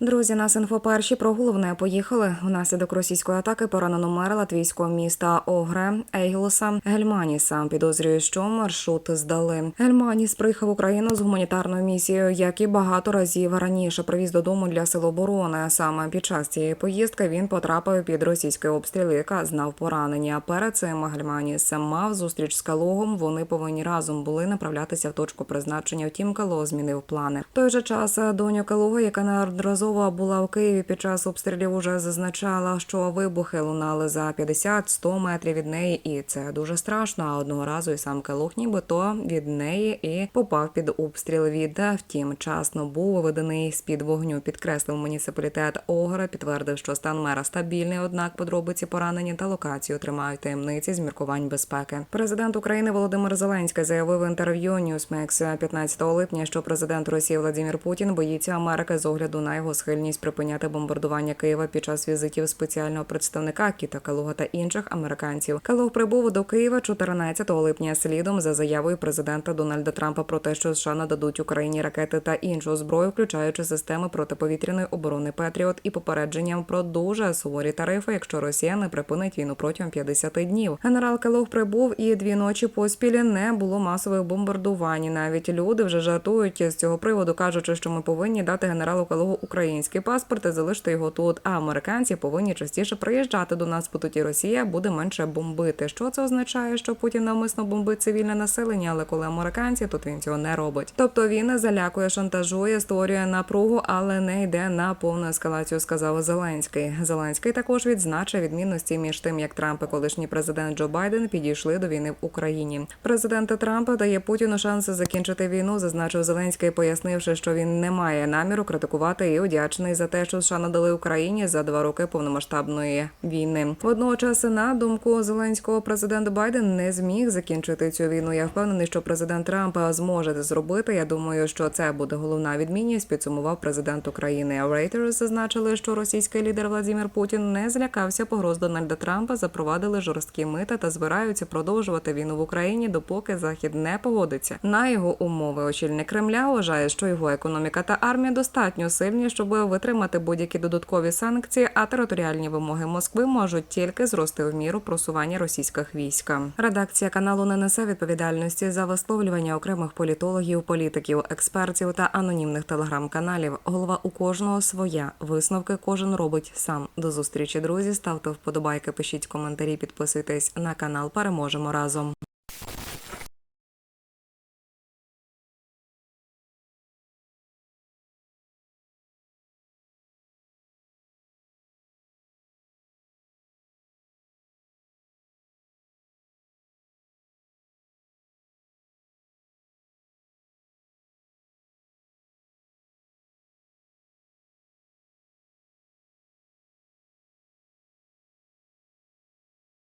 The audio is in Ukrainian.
Друзі, нас інфоперші про головне поїхали. Внаслідок російської атаки поранено мера латвійського міста Огре Ейглоса Гельманіса. Підозрює, що маршрут здали. Гельманіс приїхав Україну з гуманітарною місією, як і багато разів раніше привіз додому для сил оборони. Саме під час цієї поїздки він потрапив під російський обстріл, яка знав поранення. Перед цим Гельманіс мав зустріч з Калогом. Вони повинні разом були направлятися в точку призначення. Втім, Кало змінив плани. В той же час доню Калога, яка неодноразово була в Києві під час обстрілів, уже зазначала, що вибухи лунали за 50-100 метрів від неї, і це дуже страшно. А одного разу і сам Калух нібито від неї і попав під обстріл від втім, вчасно був виведений з під вогню. Підкреслив муніципалітет Огра, підтвердив, що стан мера стабільний. Однак подробиці поранення та локацію тримають таємниці з міркувань безпеки. Президент України Володимир Зеленський заявив в інтерв'ю Newsmax 15 липня, що президент Росії Владимир Путін боїться Америки з огляду на його схильність припиняти бомбардування Києва під час візитів спеціального представника Кіта Калуга та інших американців. Калуг прибув до Києва 14 липня слідом за заявою президента Дональда Трампа про те, що США нададуть Україні ракети та іншу зброю, включаючи системи протиповітряної оборони Петріот і попередженням про дуже суворі тарифи, якщо Росія не припинить війну протягом 50 днів. Генерал Калуг прибув і дві ночі поспіль не було масових бомбардувань. Навіть люди вже жартують з цього приводу, кажучи, що ми повинні дати генералу Калугу український паспорт і залишити його тут. А американці повинні частіше приїжджати до нас, бо тоді Росія буде менше бомбити. Що це означає, що Путін навмисно бомбить цивільне населення, але коли американці, то він цього не робить. Тобто він залякує, шантажує, створює напругу, але не йде на повну ескалацію. Сказав Зеленський. Зеленський також відзначив відмінності між тим, як Трамп і колишній президент Джо Байден підійшли до війни в Україні. Президент Трамп дає Путіну шанси закінчити війну. Зазначив Зеленський, пояснивши, що він не має наміру критикувати і вдячний за те, що США надали Україні за два роки повномасштабної війни. Водночас, на думку Зеленського, президент Байден не зміг закінчити цю війну. Я впевнений, що президент Трамп зможе це зробити. Я думаю, що це буде головна відмінність. Підсумував президент України. Reuters зазначили, що російський лідер Владимир Путін не злякався погроз Дональда Трампа, запровадили жорсткі мита та збираються продовжувати війну в Україні, допоки Захід не погодиться на його умови. Очільник Кремля вважає, що його економіка та армія достатньо сильні, щоб витримати будь-які додаткові санкції, а територіальні вимоги Москви можуть тільки зрости в міру просування російських військ. Редакція каналу не несе відповідальності за висловлювання окремих політологів, політиків, експертів та анонімних телеграм-каналів. Голова у кожного своя висновки кожен робить сам. До зустрічі, друзі. Ставте вподобайки, пишіть коментарі, підписуйтесь на канал. Переможемо разом.